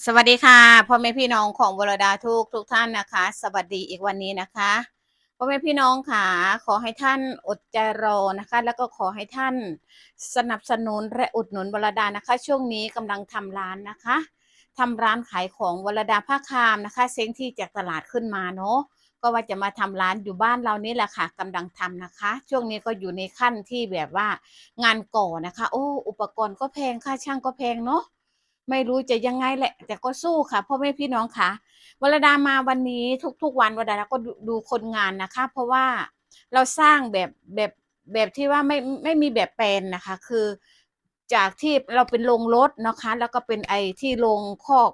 สวัสดีค่ะพ่อแม่พี่น้องของวรดาทุกทุกท่านนะคะ สวัสดีอีกวันนี้นะคะพ่อแม่พี่น้องค่ะขอให้ท่านอดใจรอนะคะ แล้วก็ขอให้ท่านสนับสนุนและอุดหนุนวรดานะคะ ช่วงนี้กำลังทำร้านนะคะทำร้านขายของวรดาผ้าคามนะคะ เซ้งที่จากตลาดขึ้นมาเนาะก็ว่าจะมาทำร้านอยู่บ้านเรานี่แหละค่ะกำลังทำนะคะ ช่วงนี้ก็อยู่ในขั้นที่แบบว่างานก่อนะคะ โอ้อุปกรณ์ก็แพงค่าช่างก็แพงเนาะ ไม่รู้จะยังไงแหละ แต่ก็สู้ค่ะพ่อแม่พี่น้องค่ะวรดามาวันนี้ทุก ๆ วันวรดาก็ดูคนงานนะคะ เพราะว่าเราสร้างแบบแบบแบบที่ว่าไม่ไม่มีแบบแปลนนะคะ คือจากที่เราเป็นโรงรถนะคะ แล้วก็เป็นไอที่โรงคอก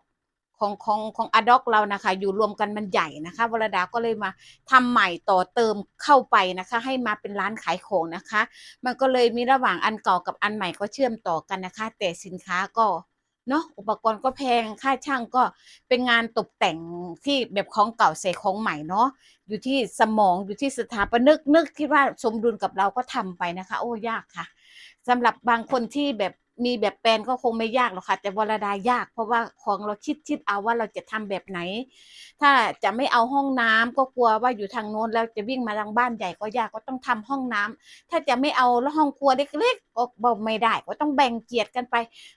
ของของของอด็อกเรานะคะ อยู่รวมกันมันใหญ่นะคะวรดาก็เลยมาทำใหม่ต่อเติมเข้าไปนะคะ ให้มาเป็นร้านขายของนะคะ มันก็เลยมีระหว่างอันเก่ากับอันใหม่ก็เชื่อมต่อกันนะคะ แต่สินค้าก็ เนาะอุปกรณ์ก็แพงค่าช่างก็เป็นงานตกแต่งที่แบบของเก่าใส่ของใหม่เนาะอยู่ที่สมองอยู่ที่สถาปนึกนึกที่ว่าสมดุลกับเราก็ทำไปนะคะ โอ้ยากค่ะสำหรับบางคนที่แบบ มีแบบแปลนก็คงไม่ยากหรอกค่ะ แต่วรดายาก เพราะว่าของเราคิดคิดเอาว่าเราจะทำแบบไหน ถ้าจะไม่เอาห้องน้ำก็กลัวว่าอยู่ทางโน้นแล้วจะวิ่งมาทางบ้านใหญ่ก็ยากก็ต้องทำห้องน้ำถ้าจะไม่เอาแล้วห้องครัวเล็กๆก็บอกไม่ได้ ก็ต้องแบ่งเกียรติกันไป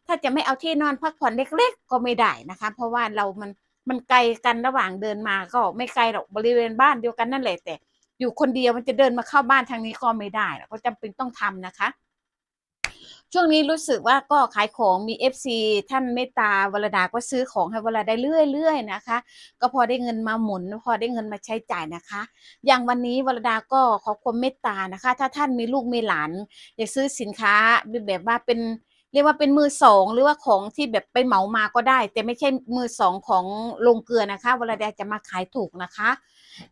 ถ้าจะไม่เอาที่นอนพักผ่อนเล็ก ๆ ก็ไม่ได้นะคะ เพราะว่าเรามันมันไกลกันระหว่างเดินมาก็ไม่ไกลหรอกบริเวณบ้านเดียวกันนั่นแหละแต่ อยู่คนเดียวมันจะเดินมาเข้าบ้านทางนี้ก็ไม่ได้ก็จำเป็นต้องทำนะคะ ช่วงนี้รู้สึกว่าก็ขายของมี FC ท่านเมตตาวรดาก็ซื้อของให้วรดาได้เรื่อยๆนะคะ ก็พอได้เงินมาหมุน พอได้เงินมาใช้จ่ายนะคะ อย่างวันนี้วรดาก็ขอความเมตตานะคะ ถ้าท่านมีลูกมีหลาน อยากซื้อสินค้าแบบว่าเป็นเรียกว่าเป็นมือสองหรือว่าของที่แบบไปเหมามาก็ได้ แต่ไม่ใช่มือสองของโรงเกลือนะคะวรดาจะมาขายถูกนะคะ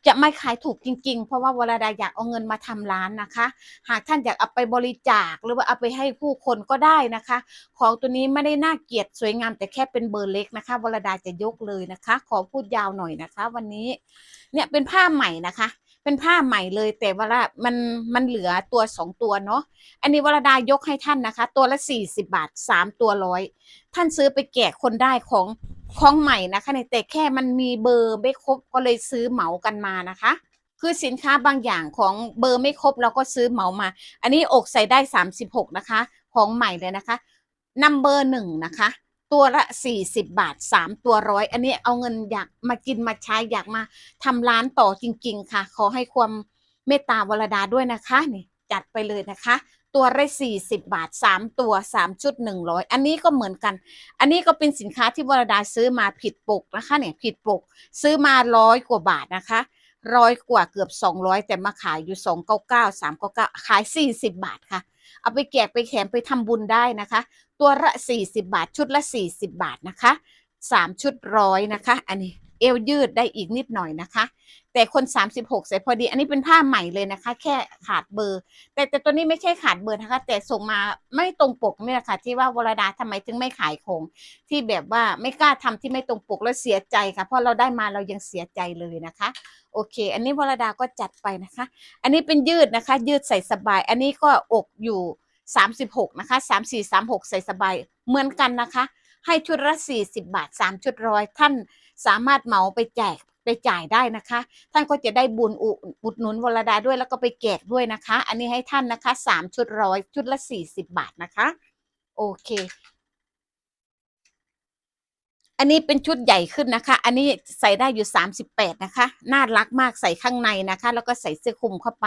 จะไม่ขายถูกจริง ๆ เพราะว่าวรดาอยากเอาเงินมาทำร้านนะคะ หากท่านอยากเอาไปบริจาคหรือว่าเอาไปให้ผู้คนก็ได้นะคะ ของตัวนี้ไม่ได้น่าเกียดสวยงามแต่แค่เป็นเบอร์เล็กนะคะวรดาจะยกเลยนะคะ ขอพูดยาวหน่อยนะคะ วันนี้เนี่ยเป็นผ้าใหม่นะคะ เป็นผ้าใหม่เลยแต่ว่ามันมันเหลือตัวสองตัวเนาะอันนี้วรดายกให้ท่านนะคะ ตัวละสี่สิบาทสามตัวร้อยท่านซื้อไปแกะคนได้ของ ของใหม่นะคะเนี่ยแต่แค่มันมีเบอร์ไม่ครบก็เลยซื้อเหมากันมานะคะ คือสินค้าบางอย่างของเบอร์ไม่ครบเราก็ซื้อเหมามา อันนี้อกใส่ได้สามสิบหกนะคะ ของใหม่เลยนะคะนัมเบอร์หนึ่งนะคะ ตัวละสี่สิบบาทสามตัวร้อยอันนี้เอาเงินอยากมากินมาใช้อยากมาทำร้านต่อจริง ๆ ค่ะ ขอให้ความเมตตาวรดาด้วยนะคะนี่จัดไปเลยนะคะ ตัวละสี่สิบบาทสามตัวสามชุดหนึ่งร้อยอันนี้ก็เหมือนกัน อันนี้ก็เป็นสินค้าที่วรดาซื้อมาผิดปกนะคะเนี่ยผิดปก ซื้อมาร้อยกว่าบาทนะคะร้อยกว่าเกือบสองร้อยแต่มาขายอยู่สองเก้าเก้าสามเก้าเก้าขายสี่สิบบาทค่ะเอาไปแกะไปแถมไปทำบุญได้นะคะ ตัวละสี่สิบบาทชุดละสี่สิบาทนะคะสามชุดร้อยนะคะ อันนี้เอวยืดได้อีกนิดหน่อยนะคะ แต่คนสามสิบหกใส่พอดี อันนี้เป็นผ้าใหม่เลยนะคะ แค่ขาดเบอร์ แต่แต่ตัวนี้ไม่ใช่ขาดเบอร์นะคะ แต่ส่งมาไม่ตรงปกนี่แหละค่ะ ที่ว่าวรดาทำไมถึงไม่ขายของที่แบบว่าไม่กล้าทำที่ไม่ตรงปกแล้วเสียใจค่ะเพราะเราได้มาเรายังเสียใจเลยนะคะ โอเค อันนี้วรดาก็จัดไปนะคะ อันนี้เป็นยืดนะคะ ยืดใส่สบาย อันนี้ก็อกอยู่สามสิบหกนะคะสามสี่สามหกใส่สบายเหมือนกันนะคะ ให้ชุดละสี่สิบาทสามชุดร้อยท่านสามารถเหมาไปแจก ไปจ่ายได้นะคะ ท่านก็จะได้บุญอุอุดหนุนวรดาด้วยแล้วก็ไปแจกด้วยนะคะ อันนี้ให้ท่านนะคะสามชุดร้อยชุดละสี่สิบบาทนะคะ โอเค อันนี้เป็นชุดใหญ่ขึ้นนะคะ อันนี้ใส่ได้อยู่สามสิบแปดนะคะ น่ารักมากใส่ข้างในนะคะ แล้วก็ใส่เสื้อคลุมเข้าไป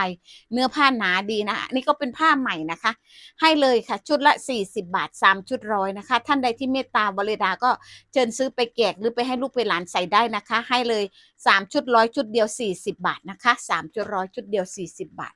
เนื้อผ้าหนาดีนะ อันนี้ก็เป็นผ้าใหม่นะคะ ให้เลยค่ะ ชุดละสี่สิบาทสามชุดร้อยนะคะ ท่านใดที่เมตตาบริดาก็เชิญซื้อไปแจกหรือไปให้ลูกไปหลานใส่ได้นะคะ ให้เลยสามชุดร้อยชุดเดียวสี่สิบาทนะคะสามชุดร้อยชุดเดียวสี่สิบาท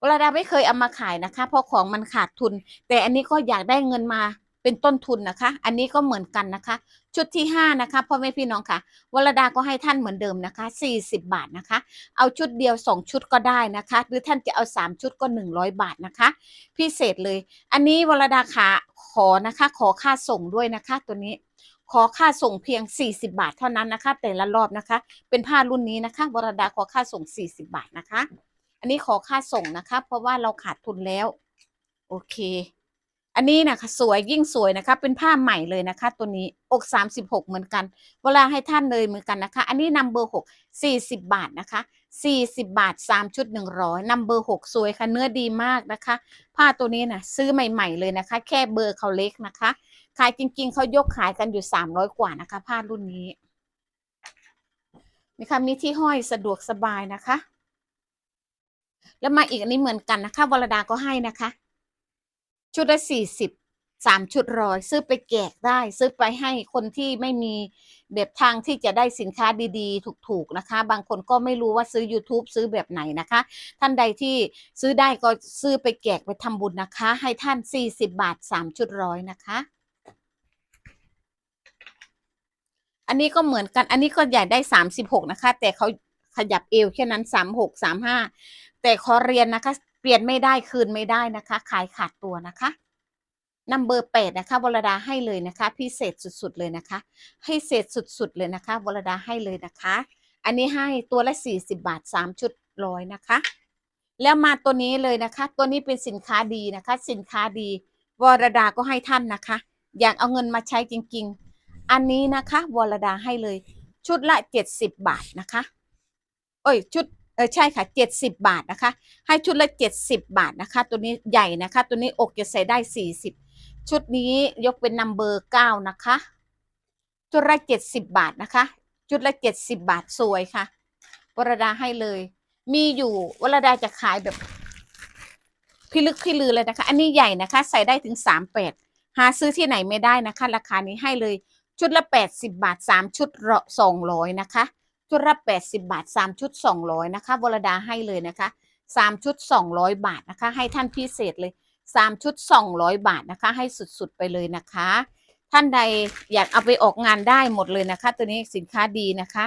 วรดาไม่เคยเอามาขายนะคะ เพราะของมันขาดทุน แต่อันนี้ก็อยากได้เงินมา เป็นต้นทุนนะคะ อันนี้ก็เหมือนกันนะคะ ชุดที่ห้านะคะพ่อแม่พี่น้องค่ะวรดาก็ให้ท่านเหมือนเดิมนะคะสี่สิบาทนะคะ เอาชุดเดียวสองชุดก็ได้นะคะ หรือท่านจะเอาสามชุดก็หนึ่งร้อยบาทนะคะ พิเศษเลย อันนี้วรดาขาขอนะคะ ขอค่าส่งด้วยนะคะตัวนี้ขอค่าส่งเพียง 40 บาทเท่านั้นนะคะ แต่ละรอบนะคะ เป็นผ้ารุ่นนี้นะคะวรดาขอค่าส่ง 40 บาทนะคะ อันนี้ขอค่าส่งนะคะ เพราะว่าเราขาดทุนแล้ว โอเค อันนี้นะคะสวยยิ่งสวยนะคะ เป็นผ้าใหม่เลยนะคะ ตัวนี้อกสามสิบหกเหมือนกัน เวลาให้ท่านเลยเหมือนกันนะคะ อันนี้นัมเบอร์หกสี่สิบบาทนะคะสี่สิบบาทสามชุดหนึ่งร้อยนัมเบอร์หกสวยค่ะเนื้อดีมากนะคะ ผ้าตัวนี้นะซื้อใหม่ ๆเลยนะคะ แค่เบอร์เขาเล็กนะคะ ขายจริง ๆเขายกขายกันอยู่สามร้อยกว่านะคะ ผ้ารุ่นนี้นี่ค่ะมีที่ห้อยสะดวกสบายนะคะ แล้วมาอีกอันนี้เหมือนกันนะคะวรดาก็ให้นะคะ ชุดละสี่สิบสามชุดร้อยซื้อไปแจกได้ ซื้อไปให้คนที่ไม่มีแบบทางที่จะได้สินค้าดีๆ ถูกๆนะคะ บางคนก็ไม่รู้ว่าซื้อ YouTube ซื้อแบบไหนนะคะ ท่านใดที่ซื้อได้ก็ซื้อไปแจกไปทำบุญนะคะ ให้ท่านสี่สิบบาทสามชุดร้อยนะคะ อันนี้ก็เหมือนกัน อันนี้ก็ใหญ่ได้สามสิบหกนะคะ แต่เขาขยับเอวแค่นั้นสามหกสามห้าแต่ขอเรียนนะคะ เปลี่ยนไม่ได้คืนไม่ได้นะคะ ขายขาดตัวนะคะนัมเบอร์แปดนะคะวรดาให้เลยนะคะ พิเศษสุดๆเลยนะคะ ให้เศษสุดๆเลยนะคะวรดาให้เลยนะคะ อันนี้ให้ตัวละสี่สิบาทสามชุดร้อยนะคะ แล้วมาตัวนี้เลยนะคะ ตัวนี้เป็นสินค้าดีนะคะ สินค้าดีวรดาก็ให้ท่านนะคะ อยากเอาเงินมาใช้จริง ๆ อันนี้นะคะวรดาให้เลย ชุดละเจ็ดสิบบาทนะคะ เอ้ยชุด เออใช่ค่ะเจ็ดสิบบาทนะคะ ให้ชุดละเจ็ดสิบบาทนะคะ ตัวนี้ใหญ่นะคะ ตัวนี้อกจะใส่ได้สี่สิบชุดนี้ยกเป็นนัมเบอร์เก้านะคะ ชุดละเจ็ดสิบบาทนะคะ ชุดละเจ็ดสิบบาทสวยค่ะวรดาให้เลย มีอยู่วรดาจะขายแบบพิลึกพิลือเลยนะคะ อันนี้ใหญ่นะคะ ใส่ได้ถึงสามแปดหาซื้อที่ไหนไม่ได้นะคะ ราคานี้ให้เลย ชุดละแปดสิบาทสามชุดสองร้อยนะคะ ชุดละแปดสิบาทสามชุดสองร้อยนะคะวรดาให้เลยนะคะสามชุดสองร้อยบาทนะคะ ให้ท่านพิเศษเลยสามชุดสองร้อยบาทนะคะ ให้สุดๆไปเลยนะคะ ท่านใดอยากเอาไปออกงานได้หมดเลยนะคะ ตัวนี้สินค้าดีนะคะ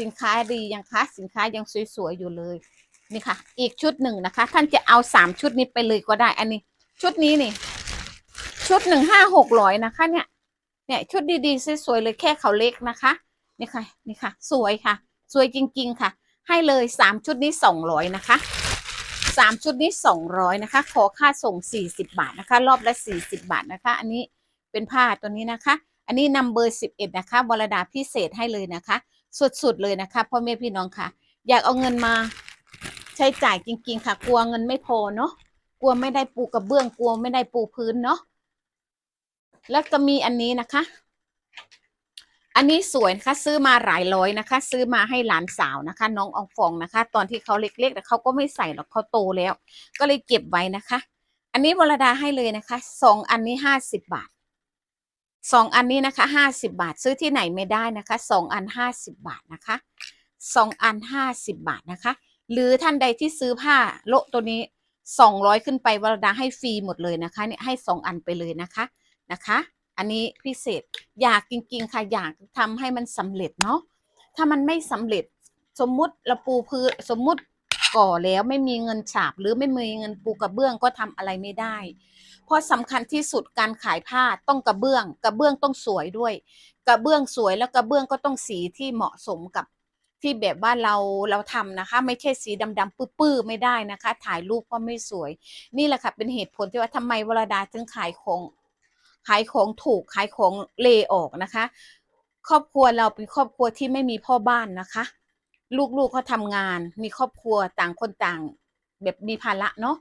สินค้าดียังคะสินค้ายังสวยๆอยู่เลยนี่ค่ะ อีกชุดหนึ่งนะคะ ท่านจะเอาสามชุดนี้ไปเลยก็ได้ อันนี้ ชุดนี้นี่ ชุดหนึ่งห้าหกร้อยนะคะ เนี่ย เนี่ย ชุดดีๆสวยๆเลยแค่เขาเล็กนะคะ นี่ค่ะนี่ค่ะ สวยค่ะ สวยจริง ๆ ค่ะ ให้เลยสามชุดนี้สองร้อยนะคะสามชุดนี้สองร้อยนะคะ ขอค่าส่งสี่สิบาทนะคะ รอบละสี่สิบาทนะคะ อันนี้เป็นผ้าตัวนี้นะคะ อันนี้นัมเบอร์สิบเอ็ดนะคะบรดาพิเศษให้เลยนะคะ สุดๆเลยนะคะพ่อแม่พี่น้องค่ะ อยากเอาเงินมาใช้จ่ายจริง ๆ ค่ะ กลัวเงินไม่พอเนาะกลัวไม่ได้ปูกระเบื้องกลัวไม่ได้ปูพื้นเนาะแล้วก็มีอันนี้นะคะ อันนี้สวยนะคะซื้อมาหลายร้อยนะคะ ซื้อมาให้หลานสาวนะคะ น้องอองฟองนะคะ ตอนที่เขาเล็กๆแต่เขาก็ไม่ใส่หรอกเขาโตแล้ว ก็เลยเก็บไว้นะคะ อันนี้วรดาให้เลยนะคะสองอันนี้ห้าสิบบาทสองอันนี้นะคะห้าสิบาท ซื้อที่ไหนไม่ได้นะคะสองอันห้าสิบบาทนะคะสองอันห้าสิบบาทนะคะ หรือท่านใดที่ซื้อผ้าโละตัวนี้สองร้อยขึ้นไปวรดาให้ฟรีหมดเลยนะคะเนี่ยให้สองอันไปเลยนะคะนะคะ อันนี้พิเศษอยากจริง ๆ ค่ะอยากทำให้มันสำเร็จเนาะถ้ามันไม่สำเร็จสมมุติเราปูพื้นสมมุติก่อแล้วไม่มีเงินฉาบ หรือไม่มีเงินปูกระเบื้องก็ทำอะไรไม่ได้ เพราะสำคัญที่สุดการขายผ้าต้องกระเบื้อง กระเบื้องต้องสวยด้วย กระเบื้องสวยแล้วกระเบื้องก็ต้องสีที่เหมาะสมกับที่แบบว่าเราเราทำนะคะ ไม่ใช่สีดำๆปื้อๆไม่ได้นะคะ ถ่ายรูปก็ไม่สวย นี่แหละค่ะเป็นเหตุผลที่ว่าทำไมวรดาถึงขายของ ขายของถูกขายของเลออกนะคะ ครอบครัวเราเป็นครอบครัวที่ไม่มีพ่อบ้านนะคะ ลูกๆเขาทำงาน มีครอบครัวต่างคนต่าง แบบมีภาระเนาะ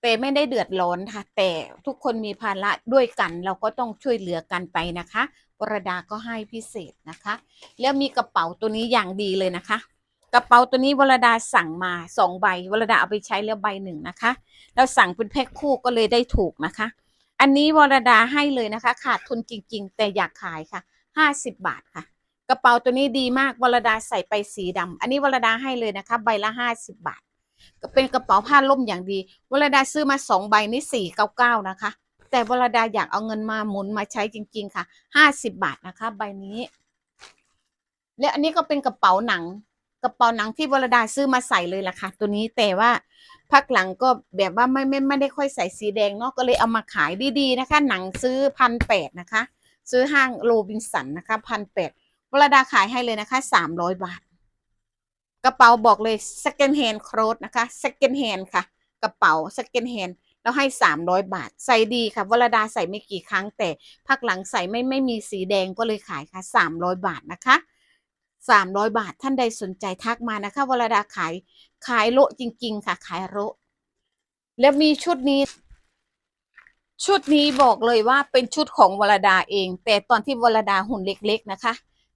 แต่ไม่ได้เดือดร้อนค่ะ แต่ทุกคนมีภาระด้วยกัน เราก็ต้องช่วยเหลือกันไปนะคะวรดาก็ให้พิเศษนะคะ แล้วมีกระเป๋าตัวนี้อย่างดีเลยนะคะ กระเป๋าตัวนี้วรดาสั่งมาสองใบวรดาเอาไปใช้แล้วใบหนึ่งนะคะเราสั่งเป็นแพ็คคู่ก็เลยได้ถูกนะคะ อันนี้วรดาให้เลยนะคะ ขาดทุนจริง ๆ แต่อยากขายค่ะห้าสิบบาทค่ะ กระเป๋าตัวนี้ดีมากวรดาใส่ไปสีดำอันนี้วรดาให้เลยนะคะ ใบละห้าสิบบาท ก็เป็นกระเป๋าผ้าล่มอย่างดีวรดาซื้อมาสองใบนี่สี่เก้าเก้านะคะ แต่วรดาอยากเอาเงินมาหมุนมาใช้จริง ๆ ค่ะห้าสิบบาทนะคะ ใบนี้ และอันนี้ก็เป็นกระเป๋าหนัง กระเป๋าหนังที่วรดาซื้อมาใส่เลยล่ะค่ะ ตัวนี้แต่ว่า พักหลังก็แบบว่าไม่ไม่ไม่ได้ค่อยใส่สีแดงเนาะก็เลยเอามาขายดีๆนะคะ หนังซื้อพันแปดนะคะ ซื้อห้างโรบินสันนะคะพันแปดวรดาขายให้เลยนะคะสามร้อยบาท กระเป๋าบอกเลย second hand clothes นะคะ second hand ค่ะ กระเป๋า second hand แล้วให้สามร้อยบาท ใส่ดีค่ะวรดาใส่ไม่กี่ครั้งแต่พักหลังใส่ไม่ไม่มีสีแดงก็เลยขายค่ะสามร้อยบาทนะคะสามร้อยบาทท่านใดสนใจทักมานะคะวรดาขาย ขายโละจริง ๆ ค่ะ ขายโละแล้วมีชุดนี้ ชุดนี้บอกเลยว่าเป็นชุดของวรดาเอง แต่ตอนที่วรดาหุ่นเล็ก ๆ นะคะ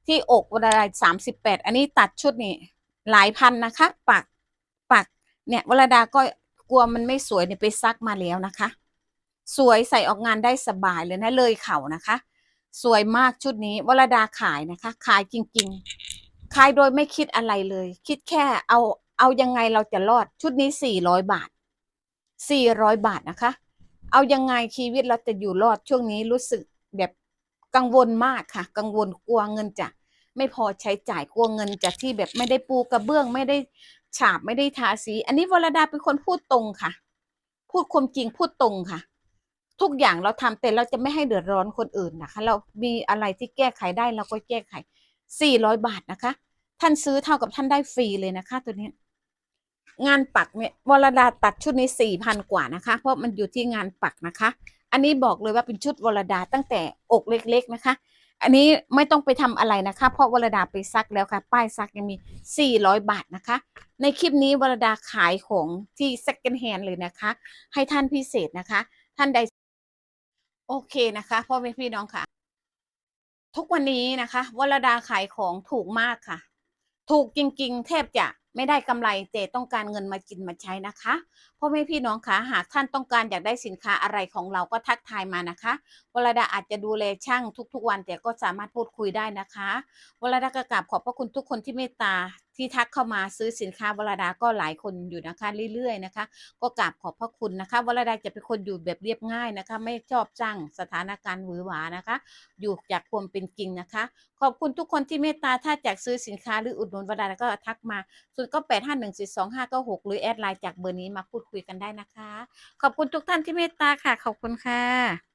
ที่อกวรดาสามสิบแปดอันนี้ตัดชุดนี้หลายพันนะคะปักปักเนี่ยวรดาก็กลัวมันไม่สวยเนี่ยไปซักมาแล้วนะคะ สวยใส่ออกงานได้สบายเลยนะเลยเข่านะคะ สวยมากชุดนี้วรดาขายนะคะ ขายจริง ๆ ขายโดยไม่คิดอะไรเลย คิดแค่เอา เอายังไงเราจะรอดชุดนี้สี่ร้อยบาทสี่ร้อยบาทนะคะ เอายังไงชีวิตเราจะอยู่รอดช่วงนี้รู้สึกแบบกังวลมากค่ะ กังวลกลัวเงินจะไม่พอใช้จ่ายกลัวเงินจะที่แบบไม่ได้ปูกระเบื้องไม่ได้ฉาบไม่ได้ทาสี อันนี้วรดาเป็นคนพูดตรงค่ะ พูดความจริงพูดตรงค่ะ ทุกอย่างเราทำแต่เราจะไม่ให้เดือดร้อนคนอื่นนะคะ เรามีอะไรที่แก้ไขได้เราก็แก้ไขสี่ร้อยบาทนะคะ ท่านซื้อเท่ากับท่านได้ฟรีเลยนะคะ ตัวนี้ งานปักเนี่ยวรดาตัดชุดนี้สี่พันกว่านะคะ เพราะมันอยู่ที่งานปักนะคะ อันนี้บอกเลยว่าเป็นชุดวรดาตั้งแต่อกเล็กๆนะคะ อันนี้ไม่ต้องไปทำอะไรนะคะ เพราะวรดาไปซักแล้วค่ะ ป้ายซักยังมี 400 บาทนะคะ ในคลิปนี้วรดาขายของที่ second hand เลยนะคะ ให้ท่านพิเศษนะคะ ท่านใดโอเคนะคะพ่อแม่พี่น้องค่ะ ทุกวันนี้นะคะวรดาขายของถูกมากค่ะ ถูกจริง ๆ แทบจะ ไม่ได้กำไรแต่ต้องการเงินมากินมาใช้นะคะพ่อแม่พี่น้องคะหากท่านต้องการอยากได้สินค้าอะไรของเราก็ทักทายมานะคะวรดาอาจจะดูแลช่างทุกๆวันแต่ก็สามารถพูดคุยได้นะคะวรดากระกาบขอบพระคุณทุกคนที่เมตตา ที่ทักเข้ามาซื้อสินค้าวรดาก็หลายคนอยู่นะคะเรื่อยๆนะคะ ก็กราบขอบพระคุณนะคะวรดาจะเป็นคนอยู่แบบเรียบง่ายนะคะ ไม่ชอบจ้างสถานการณ์หวือหวานะคะ อยู่จากความเป็นจริงนะคะ ขอบคุณทุกคนที่เมตตาถ้าอยากซื้อสินค้าหรืออุดหนุนวรดาก็ทักมาศูนย์ก็แปดห้าหนึ่งสี่สองห้าเก้าหกหรือแอดไลน์จากเบอร์นี้มาพูดคุยกันได้นะคะ ขอบคุณทุกท่านที่เมตตาค่ะขอบคุณค่ะ